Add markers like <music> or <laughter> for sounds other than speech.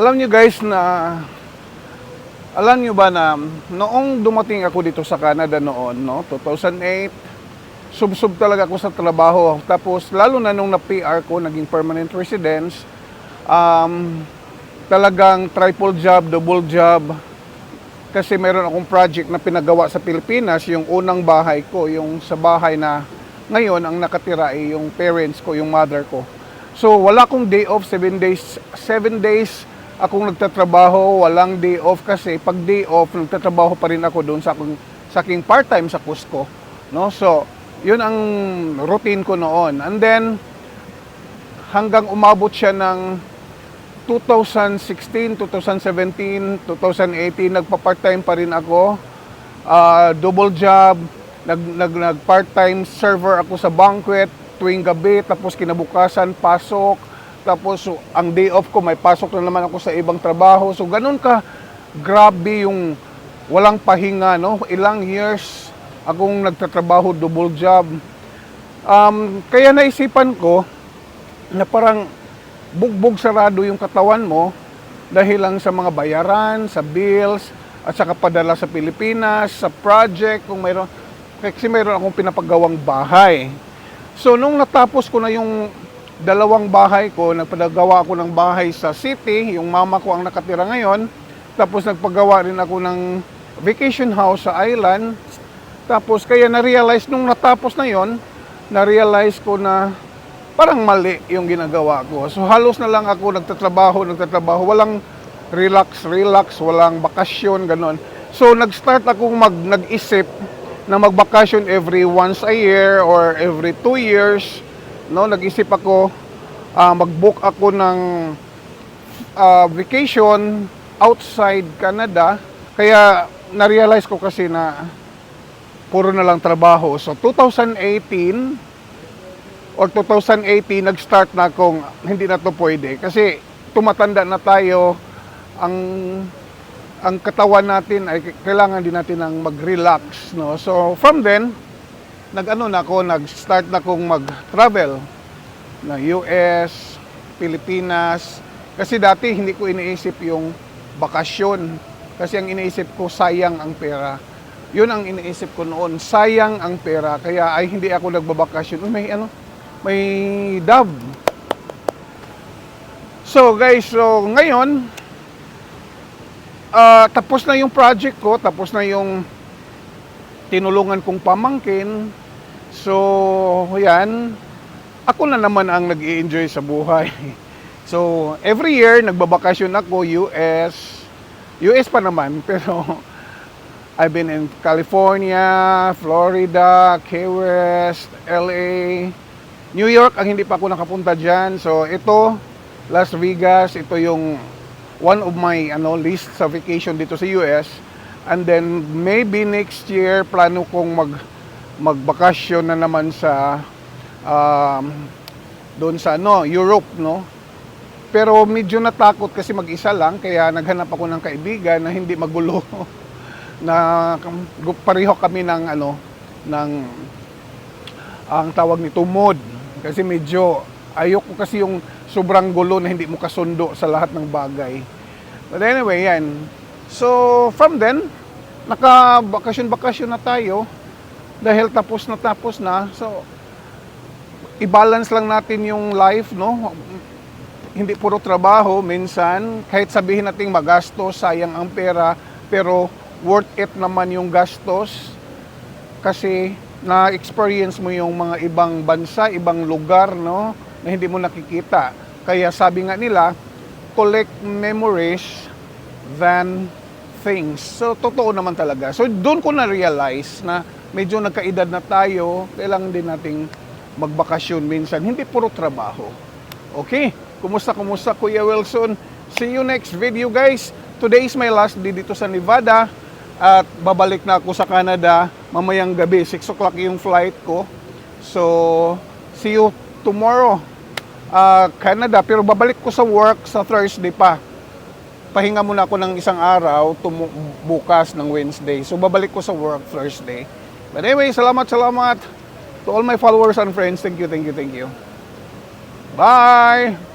alam nyo guys na alam nyo ba na noong dumating ako dito sa Canada noon, no, 2008, sub-sub talaga ako sa trabaho. Tapos lalo na nung na-PR ko, naging permanent residence, um, talagang triple job, double job. Kasi meron akong project na pinagawa sa Pilipinas, yung unang bahay ko, yung sa bahay na ngayon ang nakatira ay yung parents ko, yung mother ko. So wala akong day off, 7 days, 7 days akong nagtatrabaho, walang day off kasi pag day off, nagtatrabaho pa rin ako doon sa aking, sa aking part-time sa Cusco. No? So, yun ang routine ko noon. And then, hanggang umabot siya ng 2016, 2017, 2018, nagpa-part-time pa rin ako. Ah, double job, nag, nag, nag part-time server ako sa banquet tuwing gabi, tapos kinabukasan, pasok, tapos so, ang day off ko, may pasok na naman ako sa ibang trabaho. So, ganun ka, grabe yung walang pahinga, no? Ilang years akong nagtatrabaho, double job. Um, kaya naisipan ko na parang bugbog sarado yung katawan mo dahil lang sa mga bayaran, sa bills, at saka padala sa Pilipinas, sa project, kung mayroon, kasi mayroon akong pinapagawang bahay. So, nung natapos ko na yung dalawang bahay ko, nagpadagawa ako ng bahay sa city, yung mama ko ang nakatira ngayon, tapos nagpagawa rin ako ng vacation house sa island, tapos kaya na-realize nung natapos na yon, na-realize ko na parang mali yung ginagawa ko. So halos na lang ako nagtatrabaho, nagtatrabaho, walang relax, relax, walang bakasyon, ganon. So nag-start akong mag, nag-isip na magbakasyon every once a year or every two years. No, nag-isip ako, ah, mag-book ako ng ah, vacation outside Canada. Kaya na-realize ko kasi na puro na lang trabaho. So 2018 or 2018 nag-start na akong hindi na to pwede kasi tumatanda na tayo ang ang katawan natin ay kailangan din natin ng mag-relax no so from then nag-ano na ako nag-start na akong mag-travel na US Pilipinas. Kasi dati hindi ko iniisip yung bakasyon. Kasi ang iniisip ko sayang ang pera. Yun ang iniisip ko noon sayang ang pera. Kaya ay hindi ako nagbabakasyon. Uy, may ano may dove so guys so ngayon ah, tapos na yung project ko tapos na yung tinulungan kong pamangkin so yan ako na naman ang nag enjoy sa buhay <laughs> so every year nagbabakasyon ako US US pa naman <laughs> pero I've been in California, Florida, Key West, LA, New York ang hindi pa ako nakapunta diyan. So ito Las Vegas, ito yung one of my ano list sa vacation dito sa US. And then maybe next year plano kong mag magbakasyon na naman sa um, doon sa ano, Europe, no? Pero medyo natakot kasi mag-isa lang kaya naghanap ako ng kaibigan na hindi magulo. <laughs> na pareho kami ng ano ng ang tawag nito mood kasi medyo ayoko kasi yung sobrang gulo na hindi mo kasundo sa lahat ng bagay. But anyway, yan. So, from then, naka-bakasyon-bakasyon na tayo dahil tapos na tapos na. So, i-balance lang natin yung life, no? Hindi puro trabaho, minsan, kahit sabihin nating magastos, sayang ang pera, pero worth it naman yung gastos kasi na-experience mo yung mga ibang bansa, ibang lugar, no? Na hindi mo nakikita. Kaya sabi nga nila, collect memories than things. So, totoo naman talaga. So, doon ko na-realize na medyo nagkaedad na tayo, kailangan din nating magbakasyon minsan. Hindi puro trabaho. Okay? Kumusta, kumusta, Kuya Wilson? See you next video, guys. Today is my last day dito sa Nevada. At babalik na ako sa Canada mamayang gabi. 6 o'clock yung flight ko. So, see you tomorrow. Ah, Canada. Pero babalik ko sa work sa Thursday pa pahinga muna ako ng isang araw tumu- bukas ng Wednesday. So babalik ko sa work Thursday. But anyway, salamat, salamat to all my followers and friends. Thank you, thank you, thank you. Bye!